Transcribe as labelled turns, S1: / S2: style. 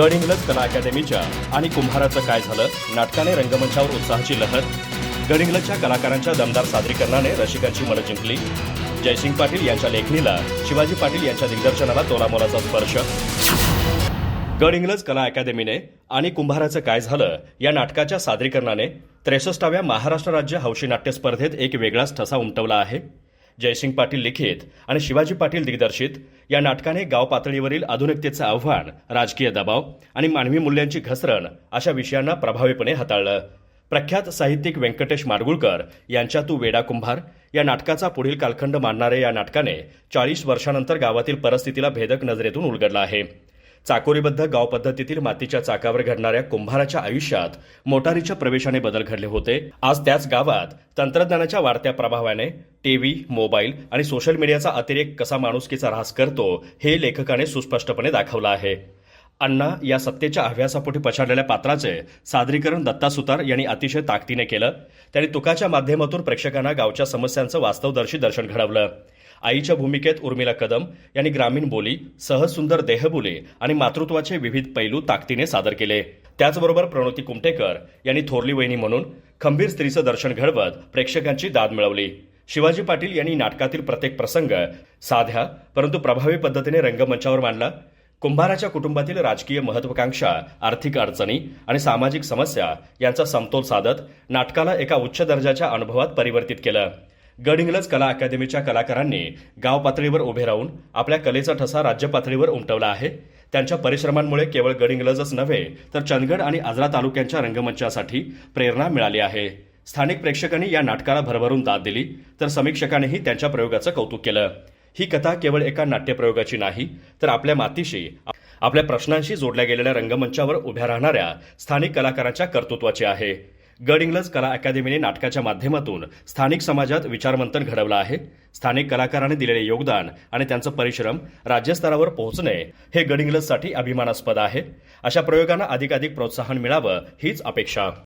S1: गडिंगलज कला अकादमीच्या आणि कुंभाराचं काय झालं? नाटकाने रंगमंचावर उत्साहाची लहर. गडिंग्लजच्या कलाकारांच्या दमदार सादरीकरणाने रसिकांची मनं जिंकली. जयसिंग पाटील यांच्या लेखणीला शिवाजी पाटील यांच्या दिग्दर्शनाला तोलामोलाचा स्पर्श. गडिंग्लज कला अकादमीने आणि कुंभाराचं काय झालं या नाटकाच्या सादरीकरणाने त्रेसष्टाव्या महाराष्ट्र राज्य हौशी नाट्य स्पर्धेत एक वेगळाच ठसा उमटवला आहे. जयसिंग पाटील लिखित आणि शिवाजी पाटील दिग्दर्शित या नाटकाने गाव पातळीवरील आधुनिकतेचं आव्हान राजकीय दबाव आणि मानवी मूल्यांची घसरण अशा विषयांना प्रभावीपणे हाताळलं. प्रख्यात साहित्यिक व्यंकटेश माडगुळकर यांच्या तू वेडा कुंभार या नाटकाचा पुढील कालखंड मानणाऱ्या या नाटकाने चाळीस वर्षानंतर गावातील परिस्थितीला भेदक नजरेतून उलगडला आहे. चाकोरीबद्ध गाव पद्धतीतील मातीच्या चाकावर घडणाऱ्या कुंभाराच्या आयुष्यात मोटारीच्या प्रवेशाने बदल घडले होते. आज त्याच गावात तंत्रज्ञानाच्या वाढत्या प्रभावाने टीव्ही मोबाईल आणि सोशल मीडियाचा अतिरेक कसा माणुसकीचा ऱ्हास करतो हे लेखकाने सुस्पष्टपणे दाखवलं आहे. अण्णा या सत्तेच्या अभ्यासापोटी पछाडलेल्या पात्राचे सादरीकरण दत्ता सुतार यांनी अतिशय ताकदीने केलं. त्यांनी तुकाच्या माध्यमातून प्रेक्षकांना गावच्या समस्यांचं वास्तवदर्शी दर्शन घडवलं. आईच्या भूमिकेत उर्मिला कदम यांनी ग्रामीण बोली सहज सुंदर देहबोली आणि मातृत्वाचे विविध पैलू ताकदीने सादर केले. त्याचबरोबर प्रणोती कुमटेकर यांनी थोरली वहिनी म्हणून खंबीर स्त्रीचं दर्शन घडवत प्रेक्षकांची दाद मिळवली. शिवाजी पाटील यांनी नाटकातील प्रत्येक प्रसंग साध्या परंतु प्रभावी पद्धतीने रंगमंचावर मांडला. कुंभाराच्या कुटुंबातील राजकीय महत्वाकांक्षा आर्थिक अडचणी आणि सामाजिक समस्या यांचा समतोल साधत नाटकाला एका उच्च दर्जाच्या अनुभवात परिवर्तित केलं. गडिंग्लज कला अकादमीच्या कलाकारांनी गाव पातळीवर उभे राहून आपल्या कलेचा ठसा राज्य पातळीवर उमटवला आहे. त्यांच्या परिश्रमांमुळे केवळ गडिंग्लजच नव्हे तर चंदगड आणि आजरा तालुक्यांच्या रंगमंचासाठी प्रेरणा मिळाली आहे. स्थानिक प्रेक्षकांनी या नाटकाला भरभरून दाद दिली तर समीक्षकांनीही त्यांच्या प्रयोगाचं कौतुक केलं. ही कथा केवळ एका नाट्यप्रयोगाची नाही तर आपल्या मातीशी आपल्या प्रश्नांशी जोडल्या गेलेल्या रंगमंचावर उभ्या राहणाऱ्या स्थानिक कलाकारांच्या कर्तृत्वाची आहे. गड इंग्लज कला अकादमीने नाटकाच्या माध्यमातून स्थानिक समाजात विचारमंथन घडवलं आहे. स्थानिक कलाकारांनी दिलेले योगदान आणि त्यांचं परिश्रम राज्यस्तरावर पोहोचणे हे गड इंग्लजसाठी अभिमानास्पद आहे. अशा प्रयोगांना अधिकाधिक प्रोत्साहन मिळावं हीच अपेक्षा.